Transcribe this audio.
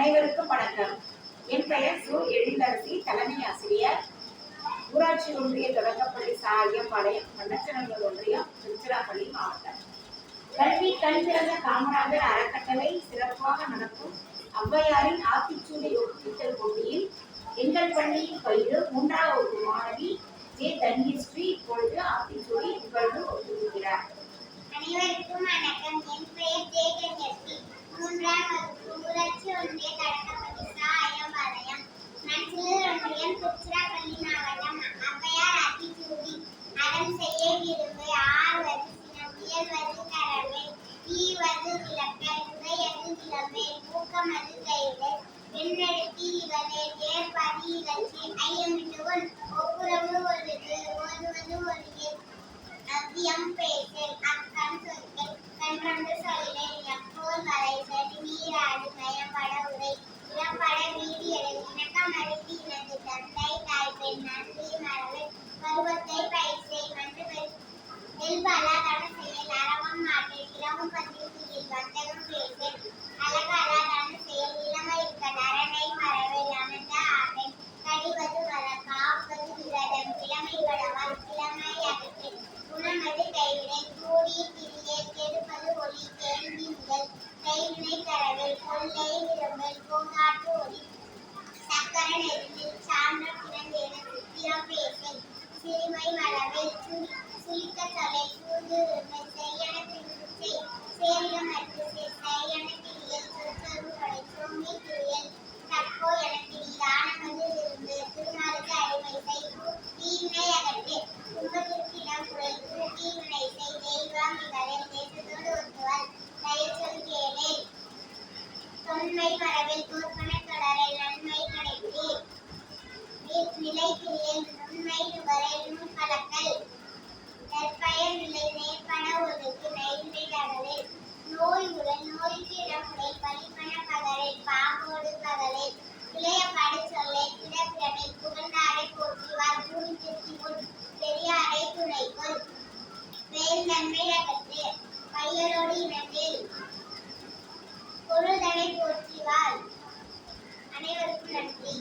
அனைவருக்கும் வணக்கம். என் பெயர் சு. எழிலரசி தலைமை ஆசிரியர். ஊராட்சி ஒன்றிய தொடக்கப்பள்ளி சாயம் பாளையம் மன்னச்சநல்லூர் ஒன்றியம் திருச்சிராப்பள்ளி மாவட்டம். கல்வி கண் திறந்த காமராஜர் அறக்கட்டளை சிறப்பாக நடக்கும் ஔவையாரின் ஆத்திச்சூடி ஒப்பித்தல் போட்டியில் எங்கள் பள்ளியில் பயிலும் மூன்றாவது மாணவி ஜே. தன்யஸ்ரீ இப்பொழுது ஆத்திச்சூடி இகழ்ச்சி ஐயமிட்டுவன் ஒப்புரவு ஒழுது ஓதுவது ஒழிய அவ்வியம் முதல் கொள்ளை விரும்பல் பூங்காட்டு ஒளி சக்கர நெருங்கில் சான்ற பிறந்தேன சித்திரம் பேசல் சிறுமை மலவில் சுழிக்க தொலை சூது செய்யன உண்மை மரபில் தோற்பன தொடரை நன்மை கிடைத்து நிலை கிளியல் நுகரை நுண் கலக்கல் நிலை நேர்பட நோய் உடல் நோய்க்கு பலிப்பன இளைய படு சொல்லை புகழ்ந்தாரை முன் பெரியாரை துணைக்குள். வேல் நன்மை அகற்று பையரோடு இனத்தில் அனைவருக்கும் நன்றி.